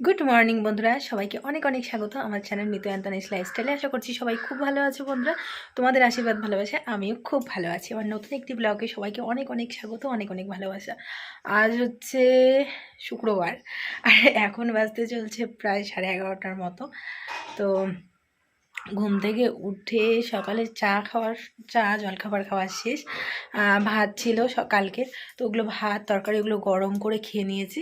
Good morning বন্ধুরা। সবাইকে অনেক অনেক স্বাগত আমার চ্যানেল মিতু অ্যান্তানিস লাইফস্টাইলে আশা করছি সবাই খুব ভালো আছে বন্ধুরা। তোমাদের আশীর্বাদ, ভালোবাসা, আমিও খুব ভালো আছি। আমার নতুন একটি ব্লগে সবাইকে অনেক অনেক স্বাগত, অনেক অনেক ভালোবাসা। আজ হচ্ছে শুক্রবার, আর এখন বাজতে চলছে প্রায় সাড়ে এগারোটার মতো। তো ঘুম থেকে উঠে সকালে চা খাওয়ার, চা, জলখাবার খাওয়া শেষ। ভাত ছিল সকালকে তো ওগুলো ভাত, তরকারি ওগুলো গরম করে খেয়ে নিয়েছি।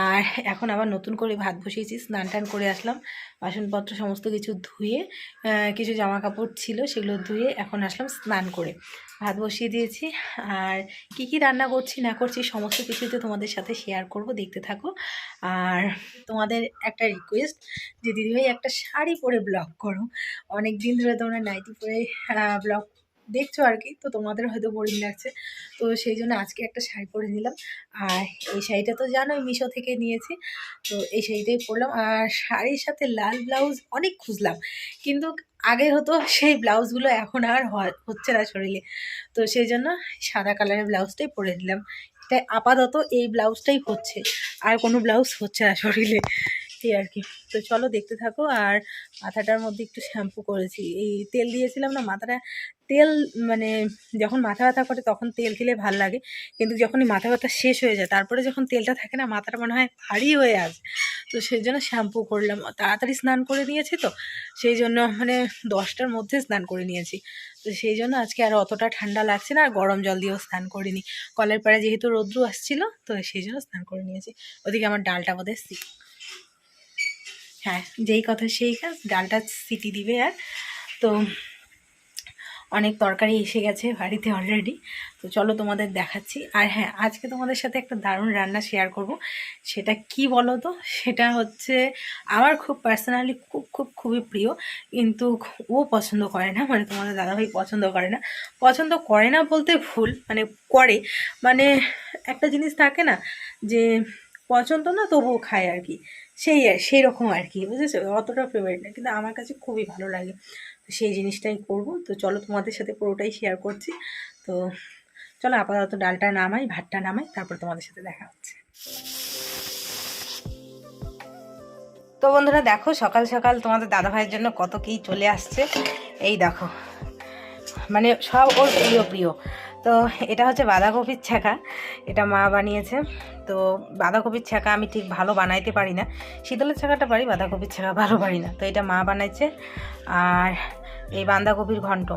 আর এখন আবার নতুন করে ভাত বসিয়েছি, স্নান টান করে আসলাম। বাসনপত্র সমস্ত কিছু ধুয়ে কিছু জামা কাপড় ছিল সেগুলো ধুয়ে এখন আসলাম স্নান করে। ভাত বসিয়ে দিয়েছি। আর কি কি রান্না করছি, না করছি, সমস্ত কিছুতে তোমাদের সাথে শেয়ার করব, দেখতে থাকো। আর তোমাদের একটা রিকোয়েস্ট যে, দিদিভাই একটা শাড়ি পরে ব্লগ করো। অনেক দিন ধরে তোমরা নাইটি পরে ব্লগ দেখছ আর কি, তো তোমাদের হয়তো বোরিং লাগছে। তো সেই জন্য আজকে একটা শাড়ি পরে নিলাম। আর এই শাড়িটা তো জানোই, মিশো থেকে নিয়েছি। তো এই শাড়িটাই পরলাম। আর শাড়ির সাথে লাল ব্লাউজ অনেক খুঁজলাম। কিন্তু আগে হতো, সেই ব্লাউজগুলো এখন আর হচ্ছে না শরীরে। তো সেই জন্য সাদা কালারের ব্লাউজটাই পরে দিলাম তাই আপাতত এই ব্লাউজটাই হচ্ছে, আর কোনো ব্লাউজ হচ্ছে না শরীরে। এই আর কি তো চলো দেখতে থাকো। আর মাথাটার মধ্যে একটু শ্যাম্পু করেছি। এই তেল দিয়েছিলাম না, মাথাটা তেল মানে যখন মাথা ব্যথা করে তখন তেল খেলে ভালো লাগে। কিন্তু যখনই মাথা ব্যথা শেষ হয়ে যায়, তারপরে যখন তেলটা থাকে না, মাথাটা মনে হয় ভারী হয়ে আসে। তো সেই জন্য শ্যাম্পু করলাম। তাড়াতাড়ি স্নান করে নিয়েছি তো, সেই জন্য মানে দশটার মধ্যে স্নান করে নিয়েছি। তো সেই জন্য আজকে আর অতটা ঠান্ডা লাগছে না, আর গরম জল দিয়েও স্নান করিনি। কলের পাড়ে যেহেতু রৌদ্র আসছিল, তো সেই জন্য স্নান করে নিয়েছি। ওদিকে আমার ডালটা বোধহয় সি হ্যাঁ যেই কথা সেই কাজ, ডালটা সিটি দিবে আর। তো অনেক তরকারি এসে গেছে বাড়িতে অলরেডি তো চলো তোমাদের দেখাচ্ছি। আর হ্যাঁ আজকে তোমাদের সাথে একটা দারুণ রান্না শেয়ার করব। সেটা কি বলো তো সেটা হচ্ছে আমার খুব পার্সোনালি খুব খুব, খুবই প্রিয়। কিন্তু ও পছন্দ করে না মানে তোমাদের দাদাভাই পছন্দ করে না। পছন্দ করে না বলতে ভুল মানে করে। মানে একটা জিনিস থাকে না যে পছন্দ না তবুও খায় আর কি। সেই সেই রকম আর কি, বুঝেছ? অতটা ফেভারিট না, কিন্তু আমার কাছে খুবই ভালো লাগে। তো সেই জিনিসটাই করব। তো চলো তোমাদের সাথে পুরোটাই শেয়ার করছি। তো চলো আপাতত ডালটা নামাই, ভাতটা নামাই, তারপর তোমাদের সাথে দেখা হচ্ছে। তো বন্ধুরা দেখো, সকাল সকাল তোমাদের দাদা ভাইয়ের জন্য কত কী চলে আসছে। এই দেখো মানে সব ওর প্রিয় প্রিয়। তো এটা হচ্ছে বাঁধাকপির ছ্যাঁকা। এটা মা বানিয়েছে। তো বাঁধাকপির ছ্যাঁকা আমি ঠিক ভালো বানাইতে পারি না। শীতলের ছ্যাঁকাটা পারি, বাঁধাকপির ছ্যাঁকা ভালো পারি না। তো এটা মা বানাইছে। আর এই বাঁধাকপির ঘন্ট,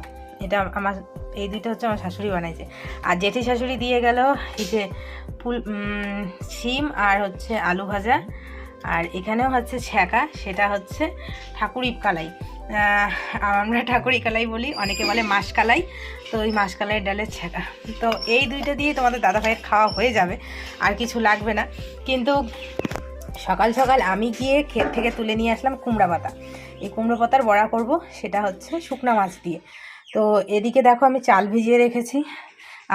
এটা আমার, এই দুইটা হচ্ছে আমার শাশুড়ি বানাইছে। আর জেঠি শাশুড়ি দিয়ে গেল এই যে ফুল শিম আর হচ্ছে আলু ভাজা। আর এখানেও হচ্ছে ছ্যাঁকা, সেটা হচ্ছে ঠাকুরিপ কালাই। আমরা ঠাকুরি কালাই বলি, অনেকে বলে মাস কালাই, তো ওই মাসকালাই ডালের ছ্যাঁকা। তো এই দুইটা দিয়ে তোমাদের দাদা ভাইয়ের খাওয়া হয়ে যাবে, আর কিছু লাগবে না। কিন্তু সকাল সকাল আমি গিয়ে ক্ষেত থেকে তুলে নিয়ে আসলাম কুমড়া পাতা। এই কুমড়ো পাতার বড়া করব, সেটা হচ্ছে শুকনো মাছ দিয়ে। তো এদিকে দেখো আমি চাল ভিজিয়ে রেখেছি,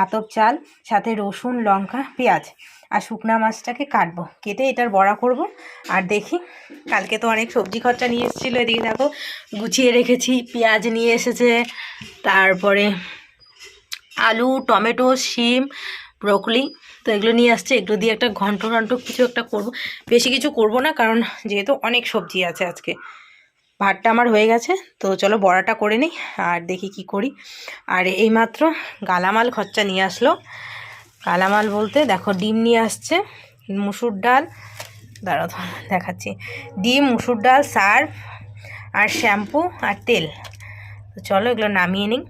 আতপ চাল, সাথে রসুন, লঙ্কা, পেঁয়াজ। আর শুকনা মাছটাকে কাটবো। কেটে এটার বড়া করব। আর দেখি, কালকে তো অনেক সবজি খরচা নিয়ে এসেছিল। এদিকে দেখো, গুছিয়ে রেখেছি, পেঁয়াজ নিয়ে এসেছে, তারপরে আলু, টমেটো, শিম, ব্রকলি, তো এগুলো নিয়ে আসছে। এগুলো দিয়ে একটা ঘন্ট ঘন্ট কিছু একটা করব। বেশি কিছু করব না, কারণ যেহেতু অনেক সবজি আছে আজকে। ভাতটা আমার হয়ে গেছে, তো চলো বড়াটা করে নিই, আর দেখি কি করি। আর এইমাত্র গালামাল খরচা নিয়ে আসলো। গালামাল বলতে, দেখো, ডিম নিয়ে আসছে, মুসুর ডাল। দাঁড়াও দেখাচ্ছি। ডিম, মুসুর ডাল, সার্ফ আর শ্যাম্পু আর তেল। তো চলো, এগুলো নামিয়ে নিই।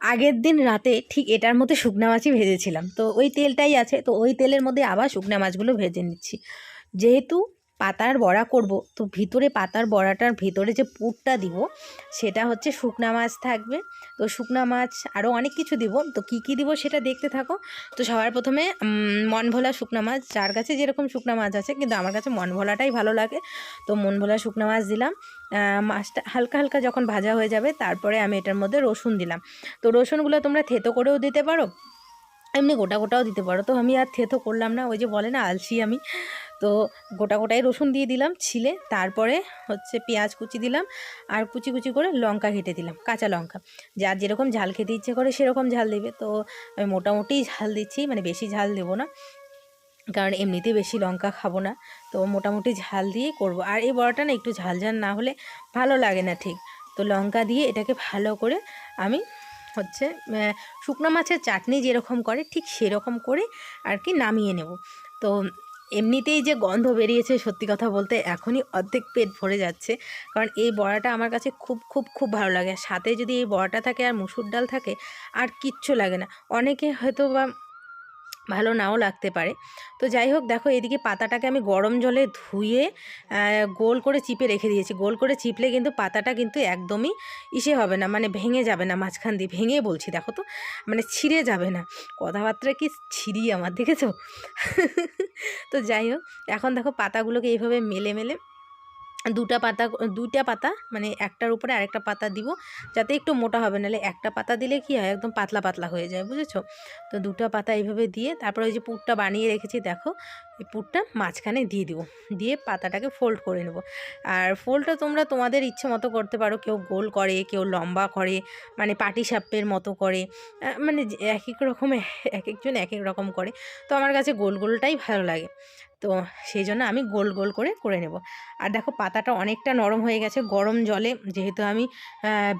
আগের দিন রাতে ঠিক এটার মধ্যে শুকনা মাছই ভেজেছিলাম। তো ওই তেলটাই আছে, তো ওই তেলের মধ্যে আবার শুকনা মাছগুলো ভেজে নিচ্ছি। যেহেতু পাতার বড়া করব। তো ভিতরে পাতার বড়াটার ভিতরে যে পুরটা দিব সেটা হচ্ছে শুকনা মাছ থাকবে। তো শুকনা মাছ আরও অনেক কিছু দিব। তো কি কি দিব সেটা দেখতে থাকো। তো সবার প্রথমে উম, মন ভোলা শুকনা মাছ। যার কাছে যেরকম শুকনা মাছ আছে কিন্তু আমার কাছে মন ভোলাটাই ভালো লাগে। তো মন ভোলা শুকনা মাছ দিলাম। মাছটা হালকা হালকা যখন ভাজা হয়ে যাবে তারপরে আমি এটার মধ্যে রসুন দিলাম। তো রসুনগুলো তোমরা থেতো করেও দিতে পারো। এমনি গোটা গোটাও দিতে পারো। তো আমি আর থেতো করলাম না। ওই যে বলে না আলসি আমি। তো গোটা গোটাই রসুন দিয়ে দিলাম ছিলে, তারপরে হচ্ছে পেঁয়াজ কুচি দিলাম আর কুচি কুচি করে লঙ্কা কেটে দিলাম, কাঁচা লঙ্কা। যার যেরকম ঝাল খেতে ইচ্ছে করে সেরকম ঝাল দেবে, তো আমি মোটামুটি ঝাল দিচ্ছি মানে বেশি ঝাল দেবো না। কারণ এমনিতেই বেশি লঙ্কা খাব না, তো মোটামুটি ঝাল দিয়েই করব। আর এই বড়াটা না একটু ঝাল ঝাল না হলে ভালো লাগে না ঠিক। তো লঙ্কা দিয়ে এটাকে ভালো করে আমি হচ্ছে শুকনো মাছের চাটনি যেরকম করে ঠিক সেরকম করে আর কি নামিয়ে নেব। তো এমনিতেই যে গন্ধ বেরিয়েছে সত্যি কথা বলতে এখনই অর্ধেক পেট ভরে যাচ্ছে। কারণ এই বড়াটা আমার কাছে খুব খুব খুব ভালো লাগে। সাথে যদি এই বড়াটা থাকে আর মুসুর ডাল থাকে, আর কিচ্ছু লাগে না। অনেকে হয়তো বা ভালো নাও লাগতে পারে। তো যাই হোক, দেখো এদিকে পাতাটাকে আমি গরম জলে ধুয়ে গোল করে চিপে রেখে দিয়েছি। গোল করে চিপলে কিন্তু পাতাটা কিন্তু একদমই ইসে হবে না মানে ভেঙে যাবে না মাঝখান দিয়ে। ভেঙে বলছি, দেখো তো মানে ছিঁড়ে যাবে না। কথাবার্তা কি ছিঁড়ি আমার দেখেছ? তো যাই হোক, এখন দেখো পাতাগুলোকে এইভাবে মেলে মেলে দুটা পাতা, দুইটা পাতা মানে একটার উপরে আরেকটা পাতা দিব, যাতে একটু মোটা হবে। নাহলে একটা পাতা দিলে কি হয়? একদম পাতলা পাতলা হয়ে যায়, বুঝেছ? তো দুটো পাতা এইভাবে দিয়ে, তারপরে ওই যে পুরটা বানিয়ে রেখেছি, দেখো, এই পুরটা মাঝখানে দিয়ে দিব। দিয়ে পাতাটাকে ফোল্ড করে নেব। আর ফোল্ডটা তোমরা তোমাদের ইচ্ছে মতো করতে পারো। কেউ গোল করে, কেউ লম্বা করে মানে পাটি সাপের মতো করে মানে এক এক রকমের এক একজন এক এক রকম করে। তো আমার কাছে গোল গোলটাই ভালো লাগে। তো সেই জন্য আমি গোল গোল করে করে নেব। আর দেখো পাতাটা অনেকটা নরম হয়ে গেছে গরম জলে। যেহেতু আমি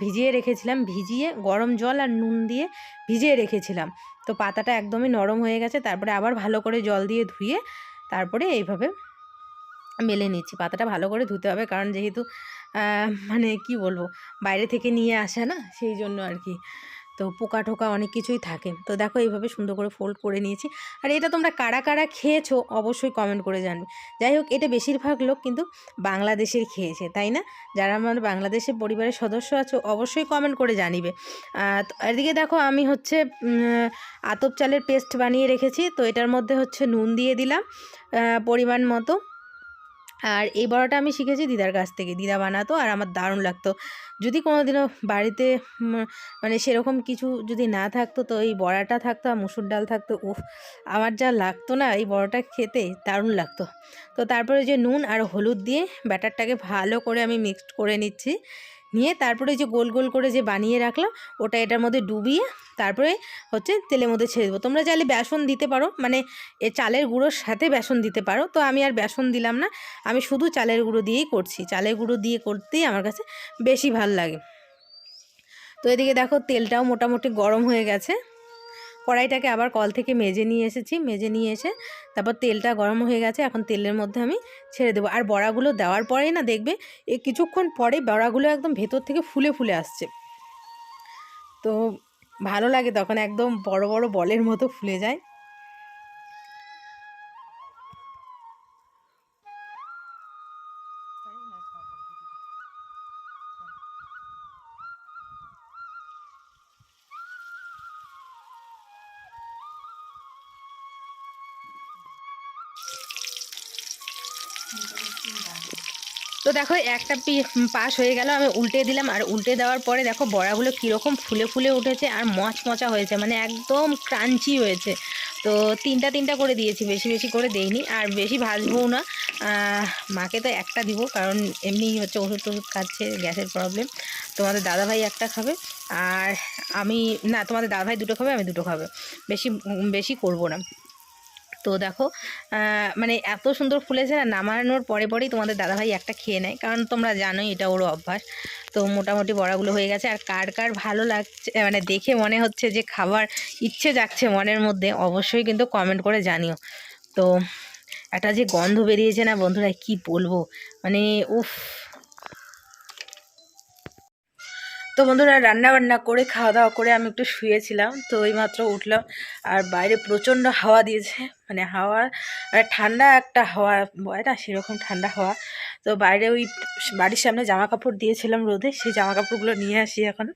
ভিজিয়ে রেখেছিলাম, ভিজিয়ে গরম জল আর নুন দিয়ে ভিজিয়ে রেখেছিলাম। তো পাতাটা একদমই নরম হয়ে গেছে। তারপরে আবার ভালো করে জল দিয়ে ধুয়ে তারপরে এইভাবে মেলে নিচ্ছি। পাতাটা ভালো করে ধুতে হবে কারণ যেহেতু মানে কি বলব, বাইরে থেকে নিয়ে আসা না, সেই জন্য আর কি। তো পোকা টোকা অনেক কিছুই থাকে। তো দেখো এইভাবে সুন্দর করে ফোল্ড করে নিয়েছি। আর এটা তোমরা কারা কারা খেয়েছো অবশ্যই কমেন্ট করে জানবে। যাই হোক, এটা বেশিরভাগ লোক কিন্তু বাংলাদেশের খেয়েছে, তাই না? যারা আমার বাংলাদেশের পরিবারের সদস্য আছো, অবশ্যই কমেন্ট করে জানিবে। এদিকে দেখো আমি হচ্ছে আতপ চালের পেস্ট বানিয়ে রেখেছি। তো এটার মধ্যে হচ্ছে নুন দিয়ে দিলাম পরিমাণ মতো। আর এই বড়াটা আমি শিখেছি দিদার কাছ থেকে। দিদা বানাতো আর আমার দারুণ লাগতো। যদি কোনো দিনও বাড়িতে মানে সেরকম কিছু যদি না থাকতো, তো এই বড়াটা থাকতো আর মুসুর ডাল থাকতো, উফ, আমার যা লাগতো না এই বড়াটা খেতে দারুণ লাগতো। তো তারপরে যে নুন আর হলুদ দিয়ে ব্যাটারটাকে ভালো করে আমি মিক্সড করে নিচ্ছি। নিয়ে তারপরে যে গোল গোল করে যে বানিয়ে রাখলাম, ওটা এটার মধ্যে ডুবিয়ে তারপরে হচ্ছে তেলের মধ্যে ছেড়ে দেবো। তোমরা চাইলে বেসন দিতে পারো মানে এ চালের গুঁড়োর সাথে বেসন দিতে পারো। তো আমি আর বেসন দিলাম না, আমি শুধু চালের গুঁড়ো দিয়েই করছি। চালের গুঁড়ো দিয়ে করতেই আমার কাছে বেশি ভালো লাগে। তো এদিকে দেখো তেলটাও মোটামুটি গরম হয়ে গেছে। কড়াইটাকে আবার কল থেকে মেজে নিয়ে এসেছি, মেজে নিয়ে এসে তারপর তেলটা গরম হয়ে গেছে, এখন তেলের মধ্যে আমি ছেড়ে দেবো। আর বড়াগুলো দেওয়ার পরেই না দেখবে, এ কিছুক্ষণ পরে বড়াগুলো একদম ভেতর থেকে ফুলে ফুলে আসছে। তো ভালো লাগে তখন একদম বড় বড় বলের মতো ফুলে যায়। তো দেখো, একটা পাশ হয়ে গেল, আমি উল্টে দিলাম। আর উল্টে দেওয়ার পরে দেখো, বড়াগুলো কীরকম ফুলে ফুলে উঠেছে আর মচমচা হয়েছে মানে একদম ক্রাঞ্চি হয়েছে। তো তিনটা তিনটা করে দিয়েছি, বেশি বেশি করে দেইনি। আর বেশি ভাজবও না। মাকে তো একটা দিব, কারণ এমনি হচ্ছে ওষুধ টষুধ খাচ্ছে, গ্যাসের প্রবলেম তোমাদের দাদাভাই একটা খাবে, আর আমি না, তোমাদের দাদাভাই দুটো খাবে, আমি দুটো খাবে। বেশি বেশি করব না। তো দেখো মানে এত সুন্দর ফুলেছে না নামানোর পরে পরেই তোমাদের দাদাভাই একটা খেয়ে নেয়। কারণ তোমরা জানোই এটা ওর অভ্যাস। তো মোটামুটি বড়াগুলো হয়ে গেছে। আর কার কার ভালো লাগছে মানে দেখে মনে হচ্ছে যে খাবার ইচ্ছে যাচ্ছে মনের মধ্যে, অবশ্যই কিন্তু কমেন্ট করে জানিও। তো একটা যে গন্ধ বেরিয়েছে না বন্ধুরা, কি বলব? মানে উফ তো বন্ধুরা রান্না বান্না করে খাওয়া দাওয়া করে আমি একটু শুয়েছিলাম, তো এইমাত্র উঠলাম। আর বাইরে প্রচণ্ড হাওয়া দিয়েছে মানে হাওয়া মানে ঠান্ডা একটা হাওয়া বয় না সেরকম ঠান্ডা হাওয়া। তো বাইরে ওই বাড়ির সামনে জামা কাপড় দিয়েছিলাম রোদে, সেই জামা কাপড়গুলো নিয়ে আসি এখন।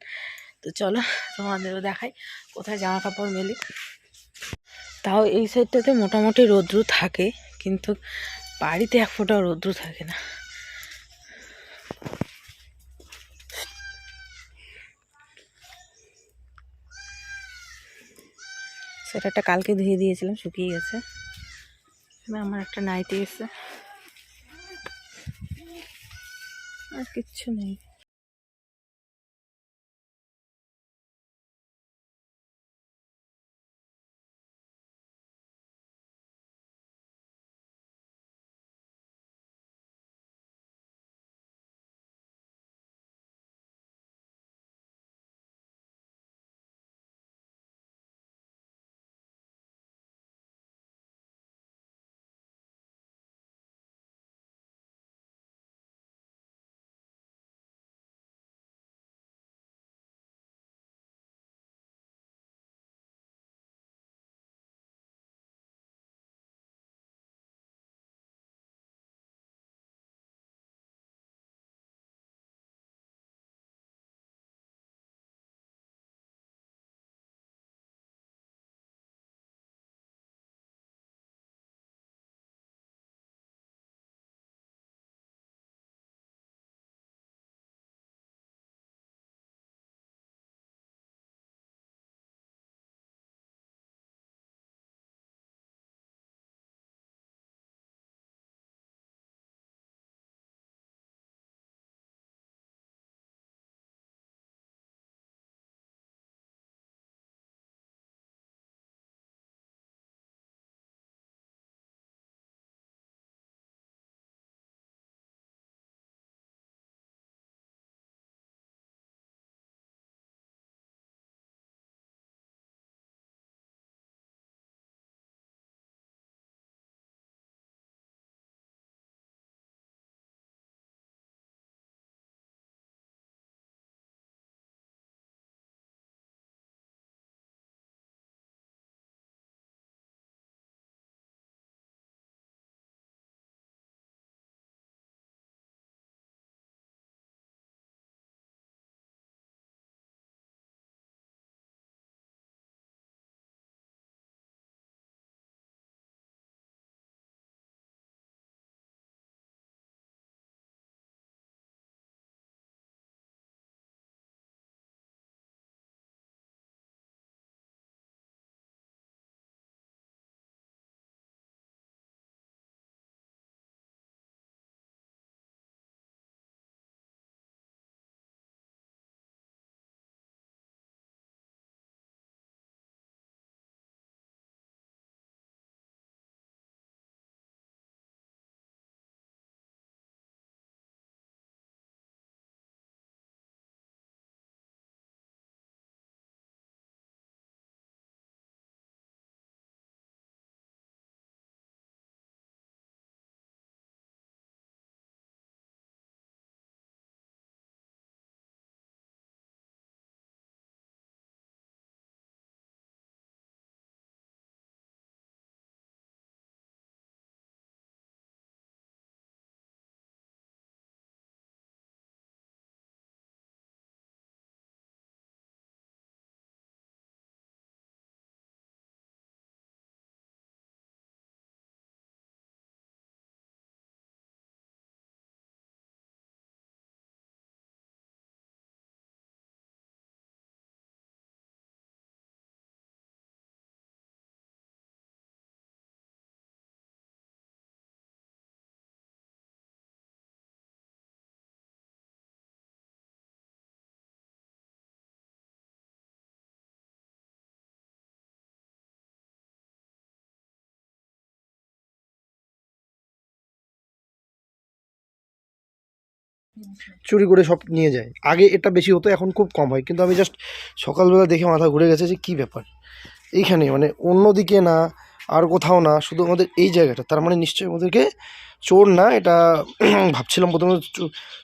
তো চলো তোমাদেরও দেখাই কোথায় জামা কাপড় মেলি। তাও এই সাইডটাতে মোটামুটি রৌদ্র থাকে, কিন্তু বাড়িতে এক ফোঁটাও রৌদ্র থাকে না। সেটাটা কালকে ধুয়ে দিয়েছিলাম শুকিয়ে গেছে। আমার একটা নাইটি এসে আর কিচ্ছু নেই। চুরি করে সব নিয়ে যায়। আগে এটা বেশি হতো এখন খুব কম হয়। কিন্তু আমি জাস্ট সকালবেলা দেখে মাথা ঘুরে গেছে যে কী ব্যাপার? এইখানে মানে অন্যদিকে না আর কোথাও না শুধু আমাদের এই জায়গাটা। তার মানে নিশ্চয়ই আমাদেরকে চোর না এটা ভাবছিলাম প্রথমে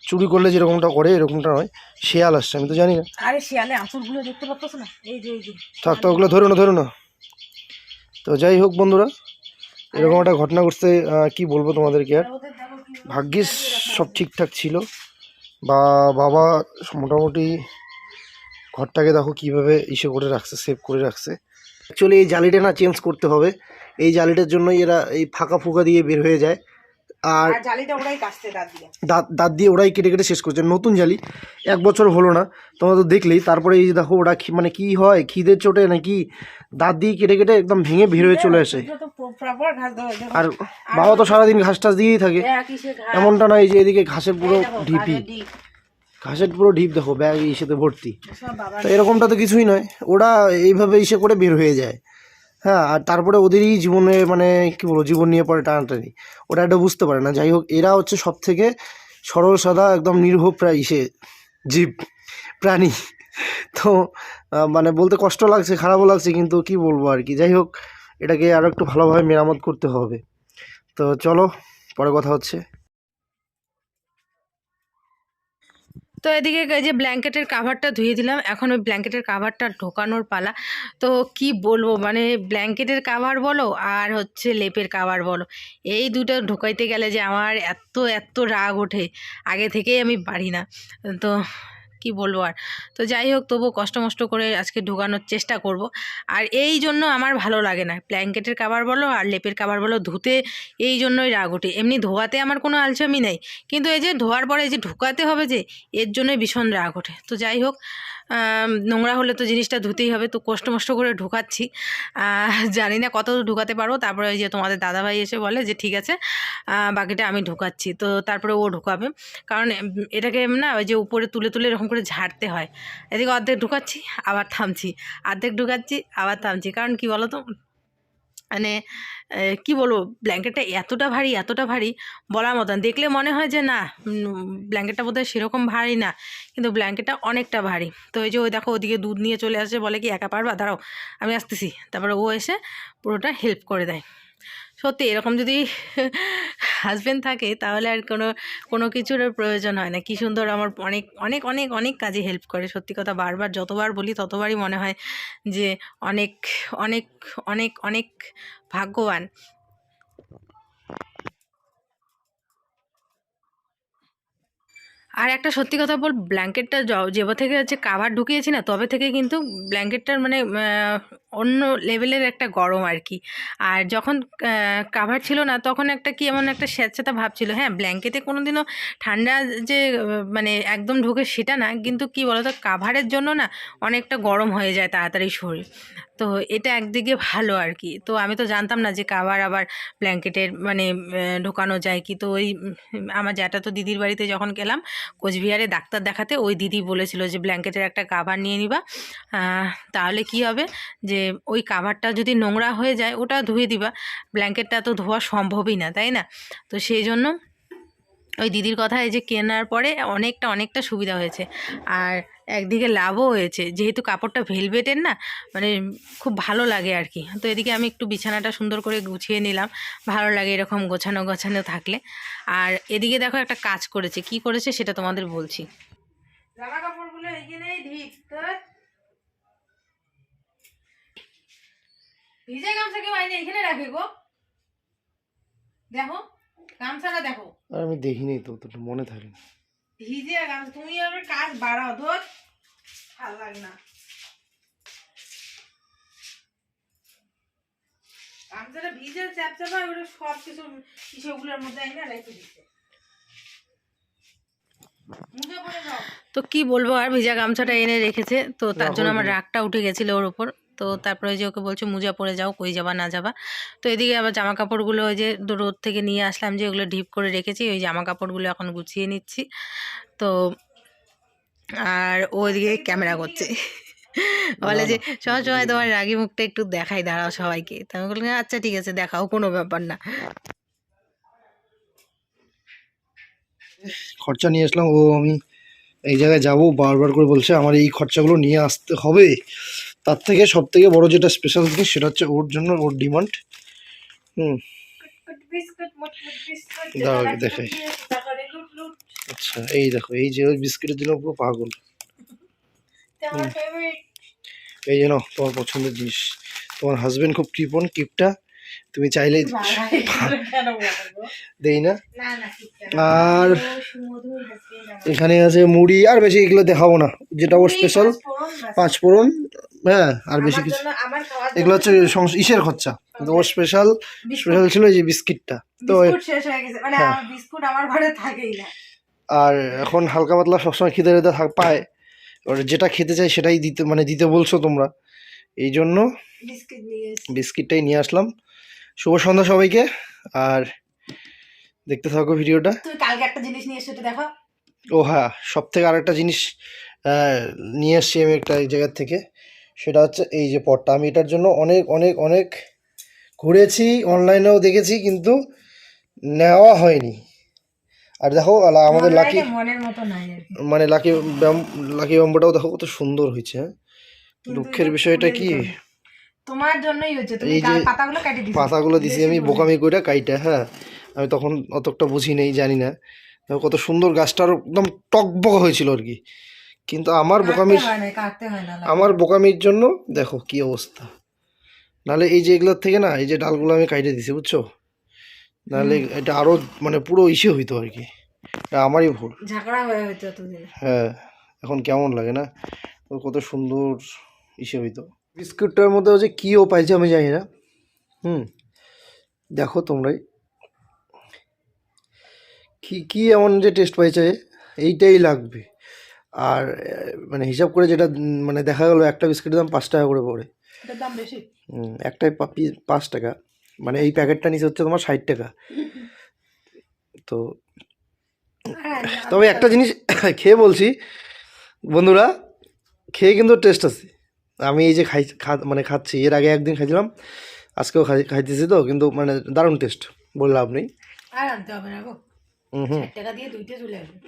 চুরি করলে যেরকমটা করে এরকমটা নয়। শেয়াল আসছে আমি তো জানি না। আরে শিয়ালে আঁচড়গুলো দেখতে পাচ্ছ না? এই যে এই যে। থাক তো ওগুলো ধরো না ধরো না তো যাই হোক বন্ধুরা এরকম একটা ঘটনা ঘটছে কি বলব তোমাদেরকে আর? ভাগ্যিস সব ঠিকঠাক ছিল। বা বাবা মোটামুটি ঘরটাকে দেখো কীভাবে ইসে করে রাখছে সেভ করে রাখছে। অ্যাকচুয়ালি এই জালিটা না চেঞ্জ করতে হবে। এই জালিটার জন্যই এরা এই ফাঁকা ফুঁকা দিয়ে বের হয়ে যায়। আর জালিটা ওরাই দাঁত দিয়ে। দাঁত দাঁত দিয়ে ওরাই কেটে কেটে শেষ করছে। নতুন জালি এক বছর হলো না তোমরা তো দেখলেই। তারপরে এই যে দেখো ওরা মানে কি হয়? খিদের চোটে নাকি দাঁত দিয়ে কেটে কেটে একদম ভেঙে বের হয়ে চলে আসে। হয়। আর বাবা তো সারাদিন ঘাস টাস দিয়েই থাকে। ঘাস। এমনটা নয় যে এদিকে ঘাসের পুরো ঢিপি। ঘাসের পুরো ঢিপ দেখো ব্যাগ ইসেতে ভর্তি। তো এরকমটা তো কিছুই নয়। ওরা এইভাবে ইসে করে বের হয়ে যায়। হ্যাঁ আর তারপরে ওদেরই জীবনে মানে কি বলব, জীবন নিয়ে পড়ে টানাটানি। ওটা একটা বুঝতে পারে না। যাই হোক, এরা হচ্ছে সব থেকে সরল, সাদা, একদম নির্ভ প্রায় ইসে, জীব, প্রাণী। তো মানে বলতে কষ্ট লাগছে, খারাপও লাগছে, কিন্তু কি বলব আর কি। যাই হোক, এটাকে আরও একটু ভালোভাবে মেরামত করতে হবে। তো চলো, পরে কথা হচ্ছে। তো এদিকে যে ব্ল্যাঙ্কেটের কাভারটা ধুয়ে দিলাম। এখন ওই ব্ল্যাঙ্কেটের কাভারটা ঢোকানোর পালা। তো কি বলব মানে ব্ল্যাঙ্কেটের কাভার বলো আর হচ্ছে লেপের কাভার বলো, এই দুটো ঢোকাইতে গেলে যে আমার এত এত রাগ ওঠে। আগে থেকেই আমি পারি না। তো কি বলব আর? তো যাই হোক তবু কষ্ট মষ্ট করে আজকে ঢোকানোর চেষ্টা করব। আর এই জন্য আমার ভালো লাগে না। ব্ল্যাঙ্কেটের কাবার বলো আর লেপের কাবার বলো, ধুতে এই জন্যই রাগ ওঠে। এমনি ধোয়াতে আমার কোনো আলসামি নেই। কিন্তু এই যে ধোয়ার পরে এই যে ঢোকাতে হবে যে, এর জন্যই ভীষণ রাগ ওঠে। তো যাই হোক নোংরা হলে তো জিনিসটা ধুতেই হবে, তো কষ্ট মষ্ট করে ঢুকাচ্ছি। জানি না কত ঢুকাতে পারব, তারপরে ওই যে তোমাদের দাদাভাই এসে বলে যে, ঠিক আছে বাকিটা আমি ঢুকাচ্ছি। তো তারপরে ও ঢুকাবে। কারণ এটাকে না, ওই যে উপরে তুলে তুলে এরকম করে ঝাড়তে হয়। এদিকে অর্ধেক ঢুকাচ্ছি, আবার থামছি। অর্ধেক ঢুকাচ্ছি, আবার থামছি। কারণ কি বলো তো মানে কি বলব, ব্ল্যাঙ্কেটটা এতটা ভারী এতটা ভারী বলার মতন। দেখলে মনে হয় যে, না ব্ল্যাঙ্কেটটা ব্ল্যাঙ্কেটটা বোধহয় সেরকম ভারী না। কিন্তু ব্ল্যাঙ্কেটটা অনেকটা ভারী। তো এই যে, ওই দেখো, ওদিকে দুধ নিয়ে চলে আসে বলে কি, একা পারবা? দাঁড়াও, আমি আসতেছি। তারপরে ও এসে পুরোটা হেল্প করে দেয়। সত্যি এরকম যদি হাজব্যান্ড থাকে, তাহলে আর কোনো কোনো কিছুর প্রয়োজন হয় না। কি সুন্দর আমার অনেক অনেক অনেক অনেক কাজে হেল্প করে। সত্যি কথা বারবার, যতবার বলি ততবারই মনে হয় যে অনেক অনেক অনেক অনেক ভাগ্যবান। আর একটা সত্যি কথা বল ব্ল্যাঙ্কেটটা যেবা থেকে হচ্ছে কাভার ঢুকিয়েছি না, তবে থেকে কিন্তু ব্ল্যাঙ্কেটটার মানে অন্য লেভেলের একটা গরম আর কি। আর যখন কাভার ছিল না, তখন একটা কি এমন একটা স্যাঁতস্যাঁতা ভাব ছিল হ্যাঁ ব্ল্যাঙ্কেটে কোনো দিনও ঠান্ডা যে মানে একদম ঢুকে সেটা না, কিন্তু কি বলতো কাভারের জন্য না অনেকটা গরম হয়ে যায় তাড়াতাড়ি শরীর। তো এটা একদিকে ভালো আর কি তো আমি তো জানতাম না যে কাভার আবার ব্ল্যাঙ্কেটের মানে ঢোকানো যায় কি? তো ওই, আমার জ্যাঠা তো দিদির বাড়িতে যখন গেলাম, কোচবিহারে ডাক্তার দেখাতে, ওই দিদি বলেছিল যে ব্ল্যাঙ্কেটের একটা কাভার নিয়ে নিবা। তাহলে কি হবে? যে ওই কাভারটা যদি নোংরা হয়ে যায়, ওটা ধুয়ে দিবা। ব্ল্যাঙ্কেটটা তো ধোয়া সম্ভবই না, তাই না? তো সেই জন্য ওই দিদির কথা এই যে কেনার পরে অনেকটা অনেকটা সুবিধা হয়েছে। আর একদিকে লাভও হয়েছে। যেহেতু কাপড়টা ভেলভেটের না মানে খুব ভালো লাগে আর কি। তো এদিকে আমি একটু বিছানাটা সুন্দর করে গুছিয়ে নিলাম। ভালো লাগে এরকম গোছানো গোছানো থাকলে। আর এদিকে দেখো একটা কাজ করেছে। কি করেছে সেটা তোমাদের বলছি। দেখো। গামছাটা দেখো। আর আমি দেখিনি তো তোর মনে থাকে না। ভিজে গামছা তুমি আমার কাজ বাড়াও ধর। ভালো লাগ না। গামছাটা ভিজে চ্যাপচাপ হয় ওটা সব কিছু কিছুগুলোর মধ্যে আইনা রেখে দিচ্ছে। মুখে পড়ে যাও। তো কি বলব আর ভিজা গামছাটা এনে রেখেছে তো তার জন্য আমার রাগটা উঠে গেছিল ওর ওপর তো তারপরে যে ওকে বলছে মুজা পরে যাও কই যাবা না যাবা? তো এদিকে আবার জামা কাপড়গুলো ওই যে রোদ থেকে নিয়ে আসলাম যে ওগুলো ঢিপ করে রেখেছি ওই জামা কাপড়গুলো এখন গুছিয়ে নিচ্ছি। তো আর ওইদিকে ক্যামেরা করছে। বলে যে সবাই তোমার রাগি মুখটা একটু দেখাই দাঁড়াও সবাইকে। তো আমি বললাম আচ্ছা ঠিক আছে দেখাও কোনো ব্যাপার না। খরচা নিয়ে আসলাম ও আমি এই জায়গায় যাব, বারবার করে বলছে, আমার এই খরচাগুলো নিয়ে আসতে হবে। তার থেকে সব থেকে বড় যেটা স্পেশাল জিনিস, সেটা হচ্ছে ওর জন্য ওর ডিমান্ড হুম। দাও দেখাই। আচ্ছা এই দেখো, এই যে বিস্কিটের জন্য পুরো পাগল। এই যেন তোমার পছন্দের জিনিস। তোমার হাজবেন্ড খুব কৃপন কিপটা তুমি চাইলেই দেই না? আর এখানে আছে মুড়ি আর বেশি এগুলো দেখাবো না। যেটা ওর স্পেশাল পাঁচ ফোড়ন হ্যাঁ আর বেশি কিছু। এগুলো হচ্ছে ইসের খরচা। কিন্তু ওর স্পেশাল স্পেশাল ছিল এই যে বিস্কিটটা। তো হয়ে মানে হ্যাঁ। আর এখন হালকা পাতলা সবসময় খিদে থাক পায়। এবার যেটা খেতে চাই সেটাই দিতে মানে দিতে বলছো তোমরা। এই জন্য বিস্কিটটাই নিয়ে আসলাম। শুভ সন্ধ্যা সবাইকে আর দেখতে থাকো ভিডিওটা। তুই কালকে একটা জিনিস নিয়ে এসে দেখো। ও হ্যাঁ সব থেকে আরেকটা জিনিস আহ, নিয়ে এসছি আমি একটা এই জায়গার থেকে। সেটা হচ্ছে এই যে পটটা। আমি এটার জন্য অনেক অনেক অনেক ঘুরেছি অনলাইনেও দেখেছি কিন্তু নেওয়া হয়নি। আর দেখো আমাদের লাকি আর মানে লাকি লাকি ব্যাম্বোটাও দেখো কত সুন্দর হয়েছে হ্যাঁ? দুঃখের বিষয়টা কি। তোমার জন্যই হচ্ছে তুমি পাতাগুলো কেটে দিছো পাতাগুলো দিছি আমি বোকামি করে কাইটা হ্যাঁ? আমি তখন অতটা বুঝি নেই জানি না। কত সুন্দর গাছটার একদম টকবক হয়েছিল আর কি। কিন্তু আমার বোকামির আমার বোকামির জন্য দেখো কি অবস্থা। নাহলে এই যে এগুলোর থেকে না এই যে ডালগুলো আমি কাইটে দিছি বুঝছ? নাহলে এটা আরও মানে পুরো ইসে হইতো আর কি। এটা আমারই ভুল। ঝাঁকড়া হয়ে হইতো হ্যাঁ এখন কেমন লাগে না? কত সুন্দর ইসে হইতো। বিস্কুটটার মধ্যে কী ও পাইছে আমি জানি না। হুম দেখো তোমরাই। কি কি এমন যে টেস্ট পাইছে এইটাই লাগবে। আর মানে হিসাব করে যেটা মানে দেখা গেলো একটা বিস্কুটের দাম পাঁচ টাকা করে পড়ে। দাম বেশি। হুম, একটাই পাঁচ টাকা। মানে এই প্যাকেটটা নিচে হচ্ছে তোমার ষাট টাকা। তো তবে একটা জিনিস খেয়ে বলছি বন্ধুরা খেয়ে কিন্তু টেস্ট আছে। আমি এই যে খাই খা- মানে খাচ্ছি এর আগে একদিন খাইছিলাম আজকেও খাই খাইতেছি তো কিন্তু মানে দারুণ টেস্ট বলে আপনি আর আনতে হবে না গো। হুম। হুম টাকা দিয়ে দুইটা চলে আসবে।